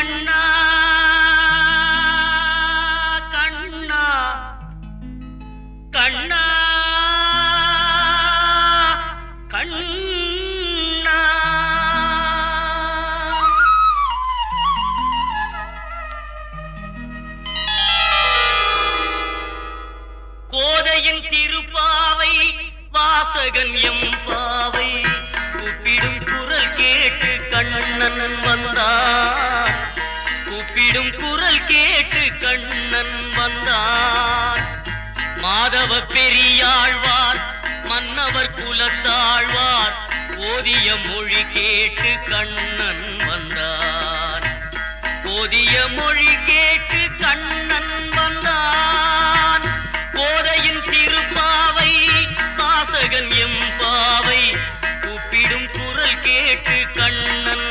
கண்ணா கண்ணா கண்ணா கண்ணா. கோதையின் திருப்பாவை வாசகன் எம்பாவை கூப்பிடும் குரல் கேட்டு கண்ணன் வந்தான் கூப்பிடும் குரல் கேட்டு கண்ணன் வந்தான் மாதவ பெரியாழ்வார் மன்னவர் குலத்தாழ்வார் ஓதிய மொழி கேட்டு கண்ணன் வந்தான் ஓதிய மொழி கேட்டு கண்ணன் வந்தான். கோதையின் திருப்பாவை வாசகன் எம்பாவை கூப்பிடும் குரல் கேட்டு கண்ணன்